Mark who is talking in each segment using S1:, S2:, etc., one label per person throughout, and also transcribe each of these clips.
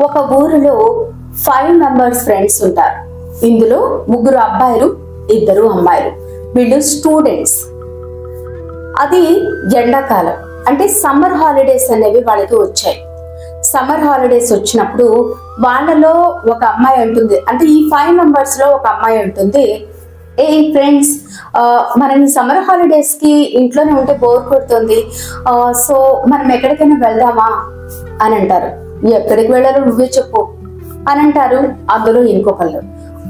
S1: ఒక ఊరిలో five members friends ఉంటారు. ఇందులో ముగ్గురు అబ్బాయిలు ఇద్దరు అమ్మాయిలు. వీళ్ళు స్టూడెంట్స్ అది ఎండాకాలం అంటే సమ్మర్ హాలిడేస్ అనేవి వాళ్ళకి వచ్చాయి. సమ్మర్ హాలిడేస్ వచ్చినప్పుడు వాళ్ళలో ఒక అమ్మాయి ఉంటుంది. అంటే ఈ ఫైవ్ మెంబర్స్లో ఒక అమ్మాయి ఉంటుంది. ఏ ఫ్రెండ్స్ మనం ఈ సమ్మర్ హాలిడేస్కి ఇంట్లోనే ఉంటే బోర్ కొడుతుంది. సో మనం ఎక్కడికైనా వెళ్దామా? అని అంటారు. ఎక్కడికి వెళ్ళాలో నువ్వే చెప్పు. అని అంటారు అందులో ఇంకొకళ్ళు.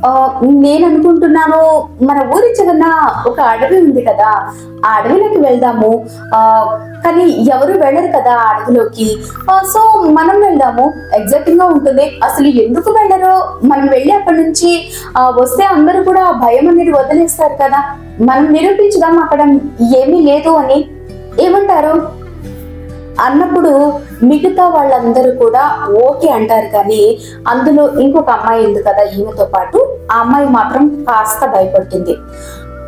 S1: ఆ, నేను అనుకుంటున్నాను మన ఊరి చివరన ఒక అడవి ఉంది కదా ఆ అడవిలోకి వెళ్దాము. ఆ, కానీ ఎవరు వెళ్ళరు కదా ఆ అడవిలోకి. సో మనం వెళ్దాము. ఎగ్జాక్ట్గా ఉంటుంది. అసలు ఎందుకు వెళ్ళరో? మనం వెళ్ళి అక్కడ నుంచి వస్తే అందరూ కూడా భయం అనేది వదిలేస్తారు కదా. మనం నిరూపించుదాం అక్కడ ఏమీ లేదు అని. ఏమంటారు? అన్నప్పుడు మిగతా వాళ్ళందరూ కూడా ఓకే అంటారు కానీ అందులో ఇంకొక అమ్మాయి ఉంది కదా ఈమెతో పాటు ఆ అమ్మాయి మాత్రం కాస్త భయపడుతుంది.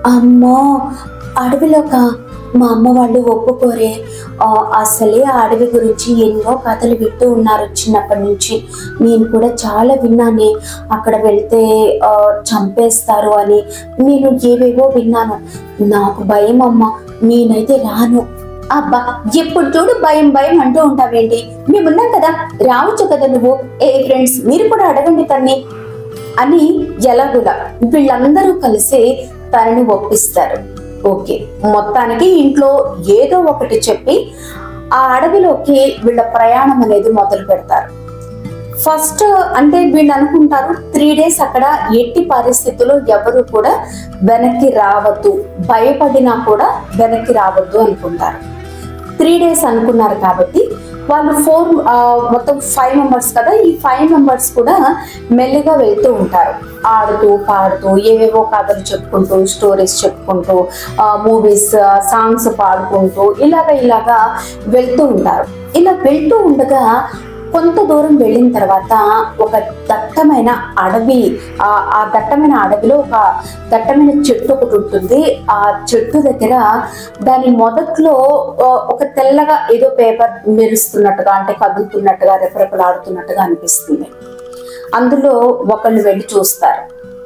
S1: అమ్మో అడవిలోక మా అమ్మ వాళ్ళు ఒప్పుకోరే. అసలే ఆ అడవి గురించి ఎన్నో కథలు వింటూ ఉన్నారు చిన్నప్పటి నుంచి. నేను కూడా చాలా విన్నానే. అక్కడ వెళ్తే చంపేస్తారు అని నేను ఏవేవో విన్నాను. నాకు భయం అమ్మ నేనైతే రాను. అబ్బా ఎప్పుడు చూడు భయం భయం అంటూ ఉంటావేంటి? మేమున్నాం కదా రావచ్చు కదా నువ్వు? ఏ ఫ్రెండ్స్ మీరు కూడా అడగండి తన్ని. అని ఎలాగులా వీళ్ళందరూ కలిసి తనని ఒప్పిస్తారు. ఓకే మొత్తానికి ఇంట్లో ఏదో ఒకటి చెప్పి ఆ అడవిలోకి వీళ్ళ ప్రయాణం అనేది మొదలు పెడతారు. ఫస్ట్ అంటే వీళ్ళు అనుకుంటారు త్రీ డేస్ అక్కడ ఎట్టి పరిస్థితుల్లో ఎవరు కూడా వెనక్కి రావద్దు. భయపడినా కూడా వెనక్కి రావద్దు అనుకుంటారు. త్రీ డేస్ అనుకున్నారు కాబట్టి వాళ్ళు ఫోర్ మొత్తం ఫైవ్ మెంబర్స్ కదా ఈ ఫైవ్ మెంబర్స్ కూడా మెల్లిగా వెళ్తూ ఉంటారు. ఆడుతూ పాడుతూ ఏవేవో కథలు చెప్పుకుంటూ స్టోరీస్ చెప్పుకుంటూ మూవీస్ సాంగ్స్ పాడుకుంటూ ఇలాగా ఇలాగా వెళ్తూ ఉంటారు. ఇలా వెళ్తూ ఉండగా కొంత దూరం వెళ్ళిన తర్వాత ఒక దట్టమైన అడవి ఆ దట్టమైన అడవిలో ఒక దట్టమైన చెట్టు ఒకటి ఉంటుంది. ఆ చెట్టు దగ్గర దాని మొదట్లో ఒక తెల్లగా ఏదో పేపర్ మెరుస్తున్నట్టుగా అంటే కదులుతున్నట్టుగా రెపరెపలాడుతున్నట్టుగా అనిపిస్తుంది. అందులో ఒకళ్ళు వెళ్ళి చూస్తారు.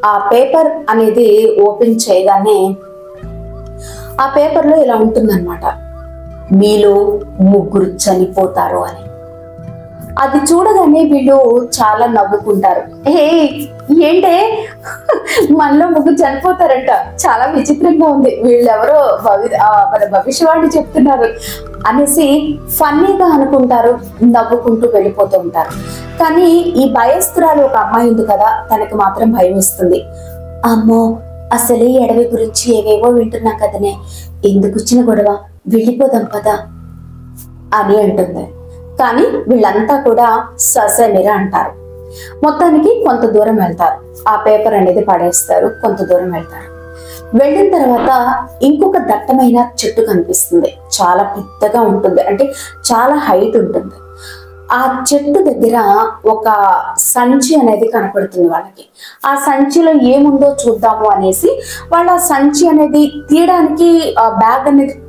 S1: ఆ పేపర్ అనేది ఓపెన్ చేయగానే ఆ పేపర్లో ఇలా ఉంటుందన్నమాట. మీలో ముగ్గురు చనిపోతారు అని. అది చూడగానే వీళ్ళు చాలా నవ్వుకుంటారు. ఏ ఏంటే? మనలో ముగ్గురు చనిపోతారంట. చాలా విచిత్రంగా ఉంది. వీళ్ళెవరో భవి మన భవిష్యవాణి చెప్తున్నారు. అనేసి ఫన్నీగా అనుకుంటారు నవ్వుకుంటూ వెళ్ళిపోతూ ఉంటారు. కానీ ఈ భయస్థురాలు ఒక అమ్మాయి ఉంది కదా తనకి మాత్రం భయం ఇస్తుంది అమ్మో అసలే ఈ గురించి ఏవేవో వింటున్నా కదనే. ఎందుకు వచ్చిన గొడవ? వెళ్ళిపోదాం పదా. అని అంటుంది. కానీ వీళ్ళంతా కూడా ససమిర అంటారు. మొత్తానికి కొంత దూరం వెళ్తారు. ఆ పేపర్ అనేది పడేస్తారు. కొంత దూరం వెళ్తారు. వెళ్ళిన తర్వాత ఇంకొక దట్టమైన చెట్టు కనిపిస్తుంది. చాలా పెద్దగా ఉంటుంది. అంటే చాలా హైట్ ఉంటుంది. ఆ చెట్టు దగ్గర ఒక సంచి అనేది కనపడుతుంది వాళ్ళకి. ఆ సంచిలో ఏముందో చూద్దాము అనేసి వాళ్ళు ఆ సంచి అనేది తీయడానికి బ్యాగ్ అనేది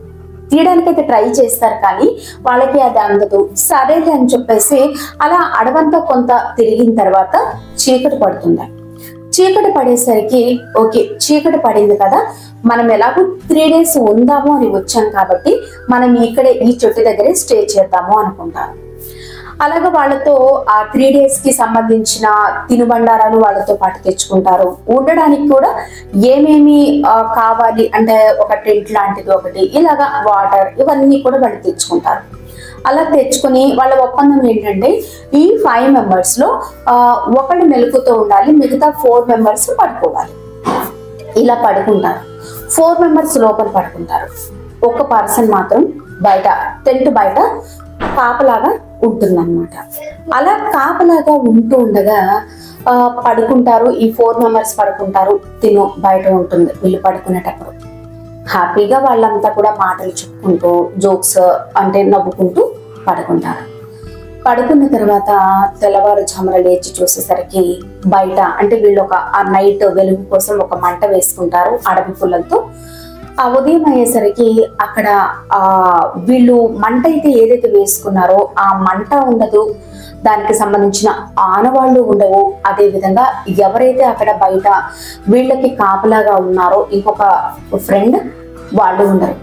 S1: తీయడానికైతే ట్రై చేస్తారు కానీ వాళ్ళకి అది అందదు. సరేలే అని చెప్పేసి అలా అడవంతా కొంత తిరిగిన తర్వాత చీకటి పడుతుంది. చీకటి పడేసరికి ఓకే చీకటి పడింది కదా మనం ఎలాగో త్రీ డేస్ ఉందాము అని వచ్చాం కాబట్టి మనం ఇక్కడే ఈ చెట్టు దగ్గరే స్టే చేద్దాము అనుకుంటాను అలాగే వాళ్ళతో ఆ త్రీ డేస్కి సంబంధించిన తినుబండారాలు వాళ్ళతో పాటు తెచ్చుకుంటారు. ఉండడానికి కూడా ఏమేమి కావాలి అంటే ఒక టెంట్ లాంటిది ఒకటి ఇలాగా వాటర్ ఇవన్నీ కూడా వాళ్ళు తెచ్చుకుంటారు. అలా తెచ్చుకొని వాళ్ళ ఒప్పందం ఏంటంటే ఈ ఫైవ్ మెంబర్స్లో ఆ, ఒకళ్ళు ఉండాలి మిగతా ఫోర్ మెంబర్స్ పడుకోవాలి. ఇలా పడుకుంటారు. ఫోర్ మెంబర్స్ లోపల పడుకుంటారు. ఒక పర్సన్ మాత్రం బయట టెంట్ బయట కాపలాగా ఉంటుందన్నమాట. అలా కాపలాగా ఉంటూ ఉండగా పడుకుంటారు ఈ ఫోర్ మెంబర్స్ పడుకుంటారు తిను బయట ఉంటుంది వీళ్ళు పడుకునేటప్పుడు. హ్యాపీగా వాళ్ళంతా కూడా మాటలు చెప్పుకుంటూ జోక్స్ అంటే నవ్వుకుంటూ పడుకుంటారు. పడుకున్న తర్వాత తెల్లవారుజామున లేచి చూసేసరికి బయట అంటే వీళ్ళు ఒక ఆ నైట్ వెలుగు కోసం ఒక మంట వేసుకుంటారు అడవి పుల్లలతో. ఆ ఉదయం అయ్యేసరికి అక్కడ ఆ వీళ్ళు మంట అయితే ఏదైతే వేసుకున్నారో ఆ మంట ఉండదు. దానికి సంబంధించిన ఆనవాళ్ళు ఉండవు. అదేవిధంగా ఎవరైతే అక్కడ బయట వీళ్ళకి కాపలాగా ఉన్నారో ఇంకొక ఫ్రెండ్ వాళ్ళు ఉండరు.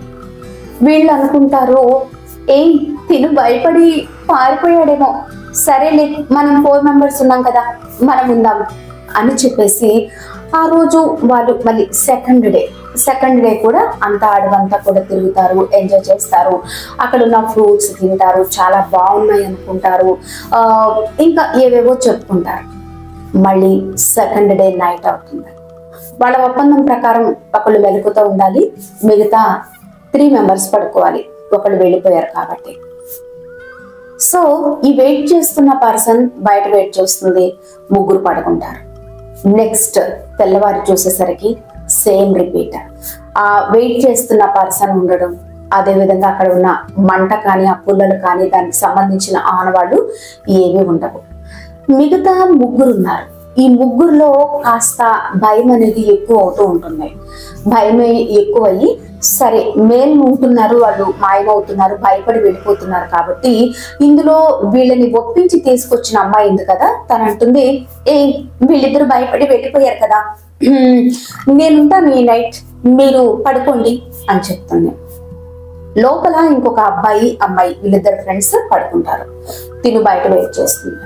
S1: వీళ్ళు అనుకుంటారు ఏం తిను భయపడి పారిపోయాడేమో. సరేలే మనం ఫోర్ మెంబర్స్ ఉన్నాం కదా మనం ఉందాం అని చెప్పేసి ఆ రోజు వాళ్ళు మళ్ళీ సెకండ్ డే సెకండ్ డే కూడా అంతా అడవంతా కూడా తిరుగుతారు ఎంజాయ్ చేస్తారు. అక్కడ ఉన్న ఫ్రూట్స్ తింటారు చాలా బాగున్నాయి అనుకుంటారు. ఇంకా ఏవేవో చెప్పుకుంటారు. మళ్ళీ సెకండ్ డే నైట్ అవుతుంది. వాళ్ళ ఒప్పందం ప్రకారం ఒకళ్ళు వెలుగుతూ ఉండాలి మిగతా త్రీ మెంబర్స్ పడుకోవాలి. ఒకళ్ళు వెళ్ళిపోయారు కాబట్టి. సో ఈ వెయిట్ చేస్తున్న పర్సన్ బయట వెయిట్ చేస్తుంది ముగ్గురు పడుకుంటారు. నెక్స్ట్ తెల్లవారు చూసేసరికి సేమ్ రిపీట్. ఆ వెయిట్ చేస్తున్న పర్సన్ ఉండడం అదేవిధంగా అక్కడ ఉన్న మంట కానీ ఆ పుల్లలు కానీ దానికి సంబంధించిన ఆనవాళ్ళు ఏవి ఉండవు. మిగతా ముగ్గురు ఉన్నారు ఈ ముగ్గురులో కాస్త భయం అనేది ఎక్కువ అవుతూ ఉంటుంది భయం ఎక్కువయ్యి సరే మేలు ఉంటున్నారు వాళ్ళు మాయమవుతున్నారు భయపడి వెళ్ళిపోతున్నారు కాబట్టి ఇందులో వీళ్ళని ఒప్పించి తీసుకొచ్చిన అమ్మాయి ఉంది కదా తను అంటుంది ఏ వీళ్ళిద్దరు భయపడి వెళ్ళిపోయారు కదా. నేనుంటాను ఈ నైట్ మీరు పడుకోండి అని చెప్తుంది. లోపల ఇంకొక అబ్బాయి అమ్మాయి వీళ్ళిద్దరు ఫ్రెండ్స్ పడుకుంటారు. తిను బయట వెయిట్ చేస్తుంది.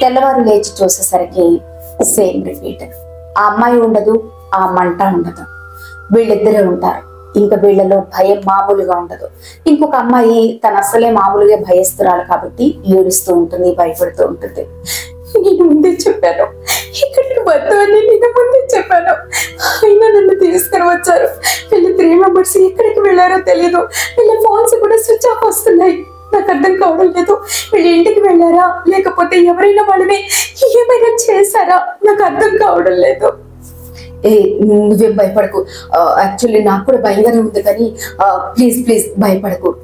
S1: తెల్లవారు లేచి చూసేసరికి సేమ్ రిపీట్. ఆ అమ్మాయి ఉండదు ఆ మంట ఉండదు. వీళ్ళిద్దరే ఉంటారు. ఇంకా వీళ్ళలో భయం మామూలుగా ఉండదు. ఇంకొక అమ్మాయి తన అసలే మామూలుగా భయస్తురాలు కాబట్టి ఏడుస్తూ ఉంటుంది భయపడుతూ ఉంటుంది. నేను ముందే చెప్పాను. ఇక్కడికి వద్దు అని నేను ముందే చెప్పాను. అయినా నన్ను తీసుకుని వచ్చారు. వీళ్ళ త్రీ మెంబర్స్ ఎక్కడికి వెళ్ళారో తెలియదు వీళ్ళ ఫోన్స్ కూడా స్విచ్ ఆఫ్ వస్తున్నాయి. నాకు అర్థం కావడం లేదు. వీళ్ళు ఇంటికి వెళ్ళారా? లేకపోతే ఎవరైనా వాళ్ళని ఏమైనా చేశారా? నాకు అర్థం కావడం లేదు. ఏ నువ్వేం భయపడకు. యాక్చువల్లీ నాకు కూడా భయంగానే ఉంది కానీ ప్లీజ్ ప్లీజ్ భయపడకు.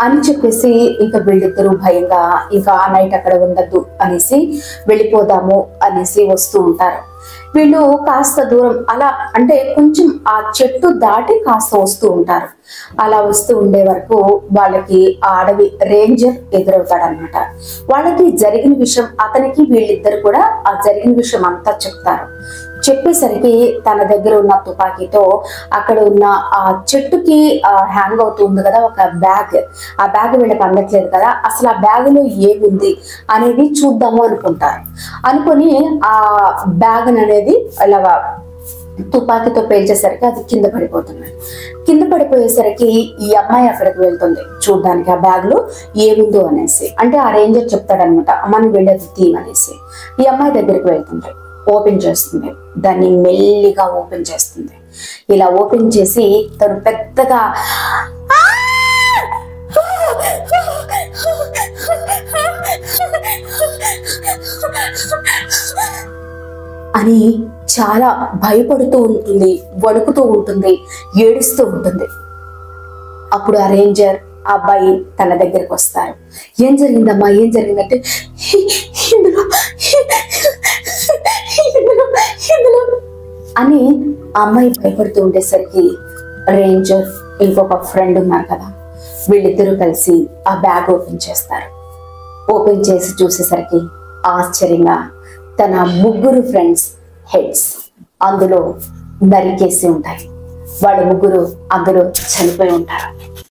S1: అని చెప్పేసి ఇంకా వీళ్ళిద్దరూ భయంగా ఇంకా ఆ నైట్ అక్కడ ఉండద్దు అనేసి వెళ్ళిపోదాము అనేసి వస్తూ ఉంటారు. వీళ్ళు కాస్త దూరం అలా అంటే కొంచెం ఆ చెట్టు దాటి కాస్త వస్తూ ఉంటారు. అలా వస్తూ ఉండే వరకు వాళ్ళకి ఆ అడవి రేంజర్ ఎదురవుతాడనమాట వాళ్ళకి జరిగిన విషయం అతనికి వీళ్ళిద్దరు కూడా ఆ జరిగిన విషయం అంతా చెప్తారు. చెప్పేసరికి తన దగ్గర ఉన్న తుపాకీతో అక్కడ ఉన్న ఆ చెట్టుకి హ్యాంగ్ అవుతుంది కదా ఒక బ్యాగ్ ఆ బ్యాగ్ వీళ్ళకి అందట్లేదు కదా. అసలు ఆ బ్యాగ్లో ఏముంది అనేది చూద్దాము అనుకుంటారు. అనుకొని ఆ బ్యాగ్ అనేది అలాగా తుపాకీతో పేల్చేసరికి అది కింద పడిపోతుంది. కింద పడిపోయేసరికి ఈ అమ్మాయి అక్కడికి వెళ్తుంది. చూడ్డానికి ఆ బ్యాగ్లో ఏముందో అనేసి. అంటే ఆ రేంజర్ చెప్తాడనమాట అమ్మని వెళ్ళేది తీమ్ ఈ అమ్మాయి దగ్గరికి వెళ్తుంది. ఓపెన్ చేస్తుంది. దాన్ని మెల్లిగా ఓపెన్ చేస్తుంది. ఇలా ఓపెన్ చేసి తను పెద్దగా అని చాలా భయపడుతూ ఉంటుంది వణుకుతూ ఉంటుంది ఏడుస్తూ ఉంటుంది. అప్పుడు ఆ రేంజర్ ఆ అబ్బాయి తన దగ్గరికి వస్తారు. ఏం జరిగిందమ్మా? ఏం జరిగిందంటే ఇందులో అని అమ్మాయి భయపడుతూ ఉండేసరికి రేంజర్ ఇంకొక ఫ్రెండ్ ఉన్నారు కదా. వీళ్ళిద్దరూ కలిసి ఆ బ్యాగ్ ఓపెన్ చేస్తారు. ఓపెన్ చేసి చూసేసరికి ఆశ్చర్యంగా తన ముగ్గురు ఫ్రెండ్స్ హెడ్స్ అందులో నరికేసి ఉంటాయి. వాళ్ళ ముగ్గురు అందులో చనిపోయి ఉంటారు.